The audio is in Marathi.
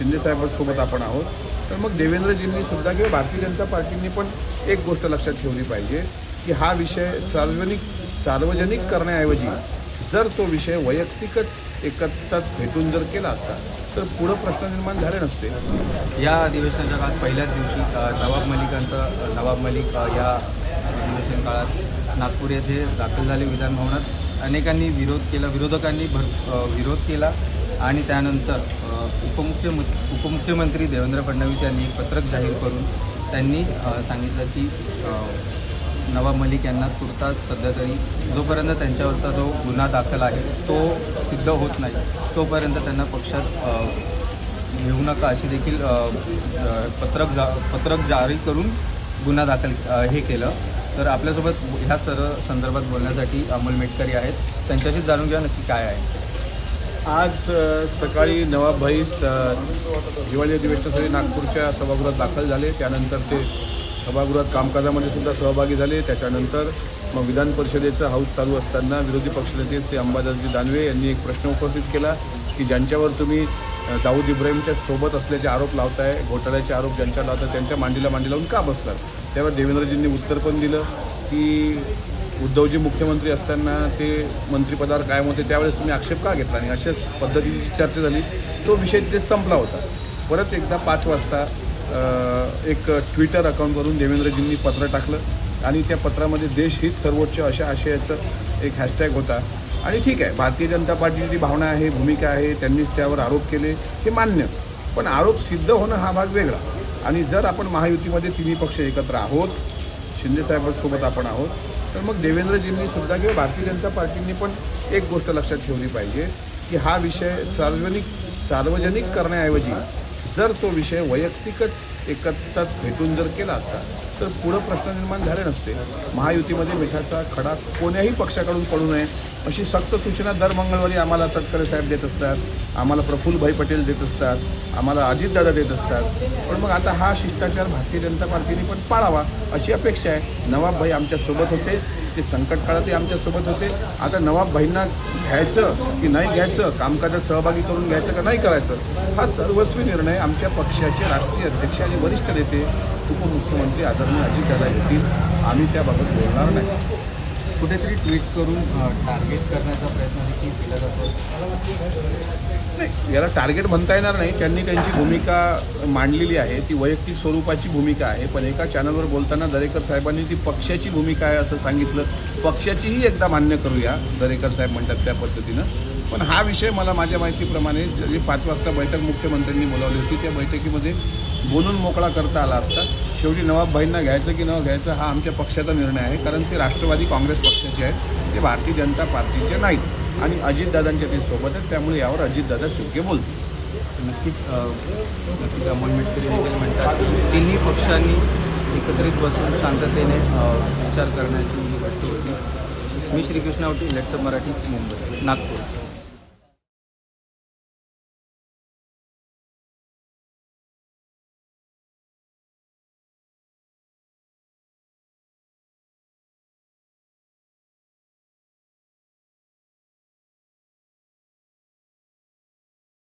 शिंदेसाहेबांसोबत आपण आहोत. तर मग देवेंद्रजींनी सुद्धा किंवा भारतीय जनता पार्टींनी पण एक गोष्ट लक्षात ठेवली पाहिजे की हा विषय सार्वजनिक सार्वजनिक करण्याऐवजी जर तो विषय वैयक्तिकच एकत्रात भेटून जर केला असता तर पुढं प्रश्न निर्माण झाले नसते. या अधिवेशनाच्या काळात पहिल्याच दिवशी नवाब मलिकांचा नवाब मलिक या अधिवेशन काळात नागपूर येथे दाखल झाले विधानभवनात. अनेकांनी विरोध केला विरोधकांनी भर विरोध केला आणि त्यानंतर उपमुख्य उपमुख्यमंत्री देवेंद्र फडणवीस यांनी पत्रक जाहीर करून त्यांनी सांगितलं की नवा नवाब मलिक यांना तुर्तास सध्या तरी जोपर्यंत त्यांच्यावरचा जो गुन्हा दाखल आहे तो सिद्ध होत नाही तोपर्यंत त्यांना पक्षात घेऊ नका अशी देखील पत्रक जा पत्रक जारी करून गुन्हा दाखल हे केलं. तर आपल्यासोबत ह्या सर्व संदर्भात बोलण्यासाठी अमोल मेटकरी आहेत. त्यांच्याशीच जाणून घ्या नक्की काय आहे. आज सकाळी नवाबभाई स- अधिवेशनासाठी नागपूरच्या सभागृहात दाखल झाले. त्यानंतर ते सभागृहात कामकाजामध्ये सुद्धा सहभागी झाले. त्याच्यानंतर मग विधान परिषदेचं हाऊस चालू असताना विरोधी पक्षनेते श्री अंबादासजी दानवे यांनी एक प्रश्न उपस्थित केला की ज्यांच्यावर तुम्ही दाऊद इब्राहिमच्या सोबत असल्याचे आरोप लावताय घोटाळ्याचे आरोप ज्यांच्या लावताय त्यांच्या मांडीला मांडी लावून का बसतात त्यावर देवेंद्रजींनी उत्तर पण दिलं की उद्धवजी मुख्यमंत्री असताना ते मंत्रिपदावर कायम होते त्यावेळेस तुम्ही आक्षेप का घेतला आणि अशाच पद्धतीची चर्चा झाली. तो विषय तिथे संपला होता. परत एकदा पाच वाजता एक ट्विटर अकाउंटवरून देवेंद्रजींनी पत्र टाकलं आणि त्या पत्रामध्ये देश हित सर्वोच्च अशा आशयाचं एक हॅशटॅग होता. आणि ठीक आहे भारतीय जनता पार्टीची जी भावना आहे भूमिका आहे त्यांनीच त्यावर आरोप केले हे मान्य. पण आरोप सिद्ध होणं हा भाग वेगळा. आणि जर आपण महायुतीमध्ये तिन्ही पक्ष एकत्र आहोत शिंदेसाहेबांसोबत आपण आहोत तर मग देवेंद्रजींनी सुद्धा किंवा भारतीय जनता पार्टींनी पण एक गोष्ट लक्षात ठेवली पाहिजे की हा विषय सार्वजनिक सार्वजनिक करण्याऐवजी जर तो विषय वैयक्तिकच एकत्रात भेटून जर केला असता तर पुढं प्रश्न निर्माण झाले नसते. महायुतीमध्ये मिठाचा खडा कोण्याही पक्षाकडून पडू नये. अशी सक्त सूचना दर मंगळवारी आम्हाला तटकरे साहेब देत असतात. आम्हाला प्रफुल्लभाई पटेल देत असतात. आम्हाला अजितदादा देत असतात. पण मग आता हा शिष्टाचार भारतीय जनता पार्टीने पण पाळावा अशी अपेक्षा आहे. नवाबभाई आमच्यासोबत होते. ते संकट काळातही आमच्यासोबत होते. आता नवाबभाईंना घ्यायचं की नाही घ्यायचं कामकाजात सहभागी करून घ्यायचं का नाही करायचं हा सर्वस्वी निर्णय आमच्या पक्षाचे राष्ट्रीय अध्यक्ष आणि वरिष्ठ नेते उपमुख्यमंत्री आदरणीय अजितदादा घेतील आम्ही त्याबाबत बोलणार नाही. कुठेतरी ट्विट करून टार्गेट करण्याचा प्रयत्न देखील केला जातो. नाही याला टार्गेट म्हणता येणार नाही. त्यांनी त्यांची भूमिका मांडलेली आहे. ती वैयक्तिक स्वरूपाची भूमिका आहे. पण एका चॅनलवर बोलताना दरेकर साहेबांनी ती पक्षाची भूमिका आहे असं सांगितलं. पक्षाचीही एकदा मान्य करूया दरेकर साहेब म्हणतात त्या पद्धतीनं. पण हा विषय मला माझ्या माहितीप्रमाणे जी पाच वाजता बैठक मुख्यमंत्र्यांनी बोलावली होती त्या बैठकीमध्ये बोलून मोकळा करता आला असता. शेवटी नवाबभाईंना घ्यायचं की न घ्यायचं हा आमच्या पक्षाचा निर्णय आहे. कारण ते राष्ट्रवादी काँग्रेस पक्षाचे आहेत. ते भारतीय जनता पार्टीचे नाहीत. आणि अजितदादांच्या ते सोबत आहेत. त्यामुळे यावर अजितदादा योग्य बोलतील. नक्कीच नक्कीच अमोल मेटकरी देखील म्हणतात तिन्ही पक्षांनी एकत्रित बसून शांततेने विचार करण्याची ही गोष्ट होती. मी श्रीकृष्ण आवटी लेट्स मराठी मुंबई नागपूर.